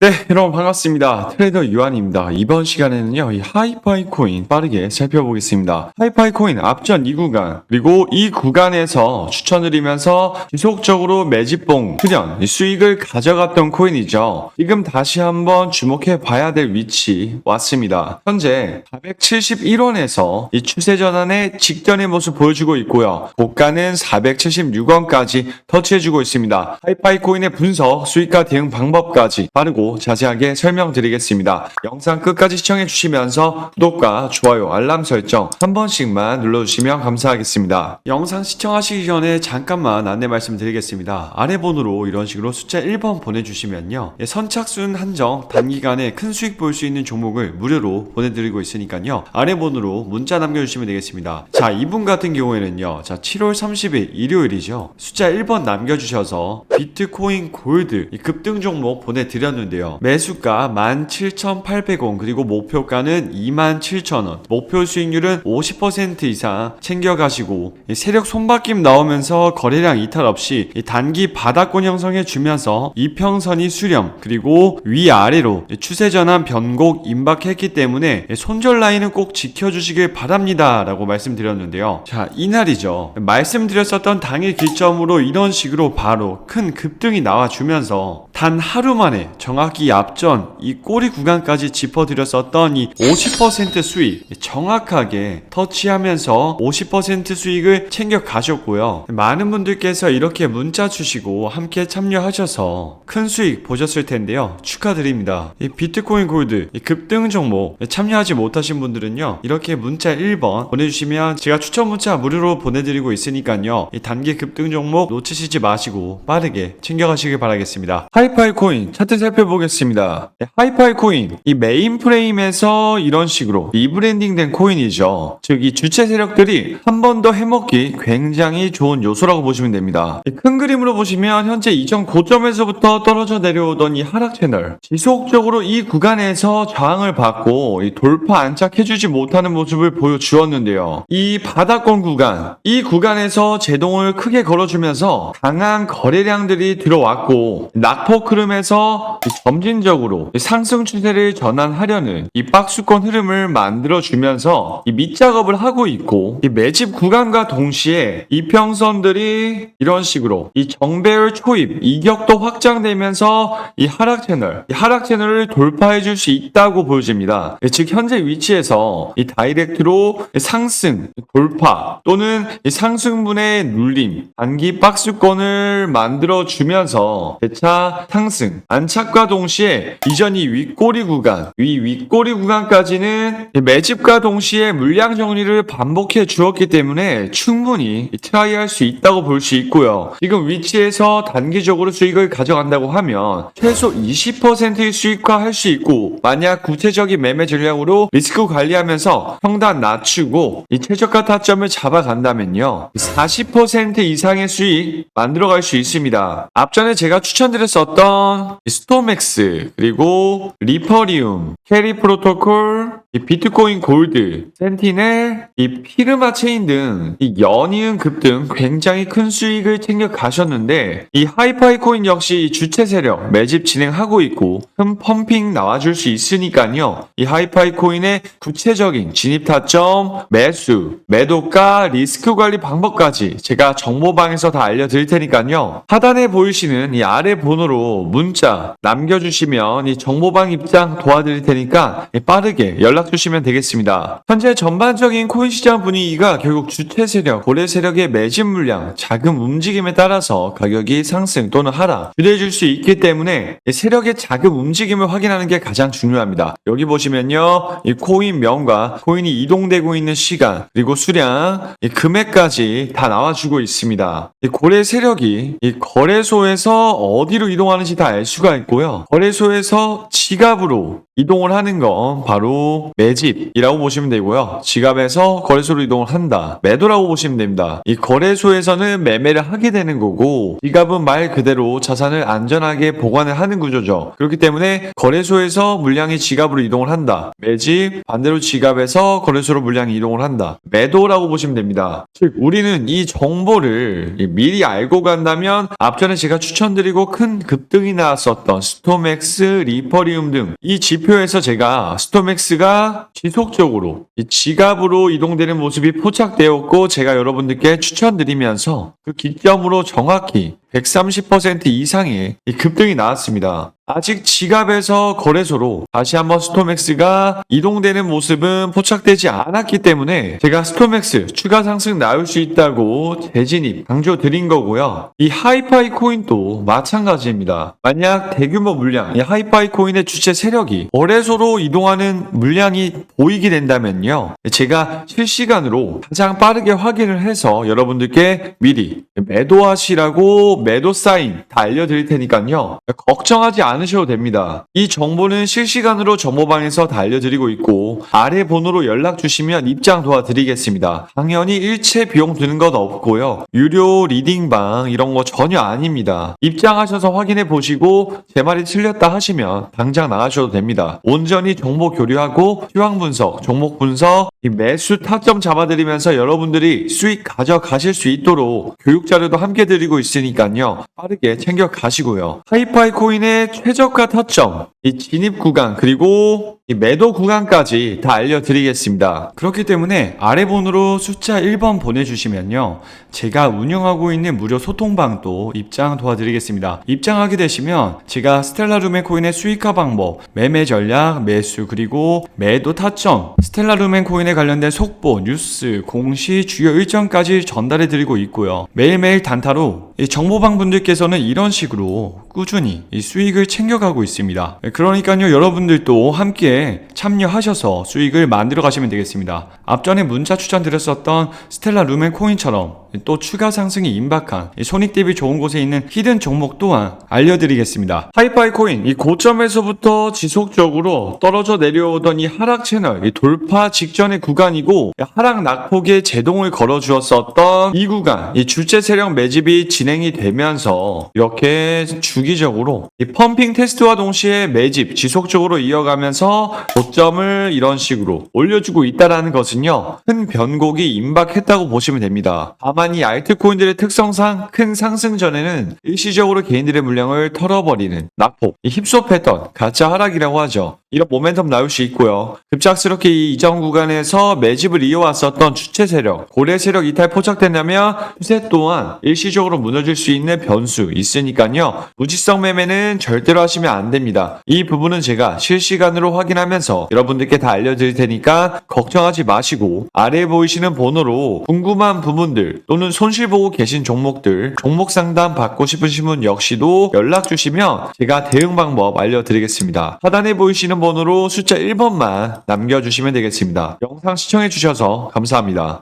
네, 여러분 반갑습니다. 트레이더 유한입니다. 이번 시간에는요, 이 하이파이 코인 빠르게 살펴보겠습니다. 하이파이 코인 앞전 이 구간, 그리고 이 구간에서 추천드리면서 지속적으로 매집봉, 이 수익을 가져갔던 코인이죠. 지금 다시 한번 주목해 봐야 될 위치 왔습니다. 현재 471원에서 이 추세 전환의 직전의 모습 보여주고 있고요. 고가는 476원까지 터치해주고 있습니다. 하이파이 코인의 분석, 수익과 대응 방법까지 빠르고 자세하게 설명드리겠습니다. 영상 끝까지 시청해 주시면서 구독과 좋아요, 알람 설정 한 번씩만 눌러주시면 감사하겠습니다. 영상 시청하시기 전에 잠깐만 안내 말씀드리겠습니다. 아래 번호로 이런 식으로 숫자 1번 보내주시면요. 예, 선착순 한정 단기간에 큰 수익 볼 수 있는 종목을 무료로 보내드리고 있으니까요. 아래 번호로 문자 남겨주시면 되겠습니다. 자, 이분 같은 경우에는요. 자, 7월 30일 일요일이죠. 숫자 1번 남겨주셔서 비트코인 골드 이 급등 종목 보내드렸는데 요. 매수가 17,800원 그리고 목표가는 27,000원. 목표 수익률은 50% 이상 챙겨가시고 이 세력 손바뀜 나오면서 거래량 이탈 없이 이 단기 바닥권 형성해 주면서 이평선이 수렴 그리고 위아래로 이 추세 전환 변곡 임박했기 때문에 이 손절 라인은 꼭 지켜주시길 바랍니다 라고 말씀드렸는데요. 자 이날이죠. 말씀드렸었던 당일 기점으로 이런 식으로 바로 큰 급등이 나와주면서 단 하루 만에 정확 히 앞전 이 꼬리 구간까지 짚어드렸었던 이 50% 수익 정확하게 터치하면서 50% 수익을 챙겨 가셨고요. 많은 분들께서 이렇게 문자 주시고 함께 참여하셔서 큰 수익 보셨을 텐데요. 축하드립니다. 이 비트코인 골드 이 급등 종목 참여하지 못하신 분들은요. 이렇게 문자 1번 보내주시면 제가 추천 문자 무료로 보내드리고 있으니까요. 이 단기 급등 종목 놓치시지 마시고 빠르게 챙겨가시길 바라겠습니다. 하이파이 코인 차트 살펴보 겠습니다. 네, 하이파이 코인 이 메인 프레임에서 이런 식으로 리브랜딩된 코인이죠. 즉 이 주체 세력들이 한 번 더 해먹기 굉장히 좋은 요소라고 보시면 됩니다. 이큰 그림으로 보시면 현재 이전 고점에서부터 떨어져 내려오던 이 하락 채널 지속적으로 이 구간에서 저항을 받고 이 돌파 안착해주지 못하는 모습을 보여주었는데요. 이 바닥권 구간 이 구간에서 제동을 크게 걸어주면서 강한 거래량들이 들어왔고 낙폭 흐름에서 이 점진적으로 이 상승 추세를 전환하려는 이 박스권 흐름을 만들어주면서 이 밑작업을 하고 있고 이 매집 구간과 동시에 이평선들이 이런 식으로 이 정배열 초입 이격도 확장되면서 이 하락 채널 이 하락 채널을 돌파해 줄 수 있다고 보여집니다. 예, 즉 현재 위치에서 이 다이렉트로 상승 돌파 또는 이 상승분의 눌림 단기 박스권을 만들어 주면서 대차 상승 안착과 동시에 이전 이 윗꼬리 구간 위 윗꼬리 구간까지는 이 매집과 동시에 물량 정리를 반복해 주었기 때문에 충분히 트라이할 수 있다고 볼 수 있고요. 지금 위치에서 단기적으로 수익을 가져간다고 하면 최소 20%의 수익화 할 수 있고 만약 구체적인 매매 전략으로 리스크 관리하면서 평단 낮추고 이 최저가 타점을 잡아간다면요 40% 이상의 수익 만들어갈 수 있습니다. 앞전에 제가 추천드렸었던 이 스토맥 스 그리고 리퍼리움 캐리 프로토콜 이 비트코인 골드, 센티넬, 이 피르마 체인 등 이 연이은 급등 굉장히 큰 수익을 챙겨 가셨는데 이 하이파이 코인 역시 이 주체 세력 매집 진행하고 있고 큰 펌핑 나와줄 수 있으니까요. 이 하이파이 코인의 구체적인 진입 타점, 매수, 매도가, 리스크 관리 방법까지 제가 정보방에서 다 알려드릴 테니까요. 하단에 보이시는 이 아래 번호로 문자 남겨주시면 이 정보방 입장 도와드릴 테니까 빠르게 연락 주시면 되겠습니다. 현재 전반적인 코인 시장 분위기가 결국 주체 세력, 고래 세력의 매집 물량, 자금 움직임에 따라서 가격이 상승 또는 하락 유도해줄 수 있기 때문에 이 세력의 자금 움직임을 확인하는 게 가장 중요합니다. 여기 보시면요, 이 코인 명과 코인이 이동되고 있는 시간 그리고 수량, 이 금액까지 다 나와주고 있습니다. 이 고래 세력이 이 거래소에서 어디로 이동하는지 다 알 수가 있고요. 거래소에서 지갑으로 이동을 하는 건 바로 매집이라고 보시면 되고요. 지갑에서 거래소로 이동을 한다. 매도라고 보시면 됩니다. 이 거래소에서는 매매를 하게 되는 거고 지갑은 말 그대로 자산을 안전하게 보관을 하는 구조죠. 그렇기 때문에 거래소에서 물량이 지갑으로 이동을 한다. 매집 반대로 지갑에서 거래소로 물량이 이동을 한다. 매도라고 보시면 됩니다. 즉 우리는 이 정보를 미리 알고 간다면 앞전에 제가 추천드리고 큰 급등이 나왔었던 스토맥스, 리퍼리움 등 이 지표에서 제가 스토맥스가 지속적으로 이 지갑으로 이동 되는 모습이 포착되었고 제가 여러분들께 추천드리면서 그 기점으로 정확히 130% 이상의 이 급등이 나왔습니다. 아직 지갑에서 거래소로 다시 한번 스토맥스가 이동되는 모습은 포착되지 않았기 때문에 제가 스토맥스 추가 상승 나올 수 있다고 재진입 강조 드린 거고요. 이 하이파이 코인도 마찬가지입니다. 만약 대규모 물량, 이 하이파이 코인의 주체 세력이 거래소로 이동하는 물량이 보이게 된다면요. 제가 실시간으로 가장 빠르게 확인을 해서 여러분들께 미리 매도하시라고 매도 사인 다 알려드릴 테니까요. 걱정하지 않 으셔도 됩니다. 이 정보는 실시간으로 정보방에서 다 알려드리고 있고 아래 번호로 연락 주시면 입장 도와드리겠습니다. 당연히 일체 비용 드는 것 없고요. 유료 리딩방 이런 거 전혀 아닙니다. 입장하셔서 확인해 보시고 제 말이 틀렸다 하시면 당장 나가셔도 됩니다. 온전히 정보 교류하고 시황 분석, 종목 분석, 이 매수 타점 잡아드리면서 여러분들이 수익 가져가실 수 있도록 교육 자료도 함께 드리고 있으니까요. 빠르게 챙겨 가시고요. 하이파이 코인의 최 저가 타점, 이 진입 구간 그리고 이 매도 구간까지 다 알려드리겠습니다. 그렇기 때문에 아래 번호로 숫자 1번 보내주시면요. 제가 운영하고 있는 무료 소통방도 입장 도와드리겠습니다. 입장하게 되시면 제가 스텔라루멘 코인의 수익화 방법, 매매 전략, 매수 그리고 매도 타점, 스텔라루멘 코인에 관련된 속보, 뉴스, 공시, 주요 일정까지 전달해 드리고 있고요. 매일매일 단타로 이 정보방 분들께서는 이런 식으로 꾸준히 이 수익을 챙겨가고 있습니다. 그러니까요, 여러분들도 함께 참여하셔서 수익을 만들어 가시면 되겠습니다. 앞전에 문자 추천드렸었던 스텔라 루멘 코인처럼 또 추가 상승이 임박한 이 손익 대비 좋은 곳에 있는 히든 종목 또한 알려드리겠습니다. 하이파이 코인 이 고점에서부터 지속적으로 떨어져 내려오던 이 하락 채널 이 돌파 직전의 구간이고 하락 낙폭에 제동을 걸어 주었었던 이 구간 이 주체 세력 매집이 진행이 되면서 이렇게 주기적으로 이 펌핑 테스트와 동시에 매집 지속적으로 이어가면서 고점을 이런 식으로 올려주고 있다라는 것은요 큰 변곡이 임박했다고 보시면 됩니다. 다만 이 알트코인들의 특성상 큰 상승 전에는 일시적으로 개인들의 물량을 털어버리는 낙폭, 이 힙소했던 가짜 하락이라고 하죠. 이런 모멘텀 나올 수 있고요. 급작스럽게 이 이전 구간에서 매집을 이어왔었던 주체 세력, 고래 세력 이탈 포착된다면 추세 또한 일시적으로 무너질 수 있는 변수 있으니까요. 무지성 매매는 절대로 하시면 안 됩니다. 이 부분은 제가 실시간으로 확인하면서 여러분들께 다 알려드릴 테니까 걱정하지 마시고 아래에 보이시는 번호로 궁금한 부분들 또는 손실 보고 계신 종목들 종목 상담 받고 싶으신 분 역시도 연락 주시면 제가 대응 방법 알려드리겠습니다. 하단에 보이시는 번호로 숫자 1번만 남겨주시면 되겠습니다. 영상 시청해 주셔서 감사합니다.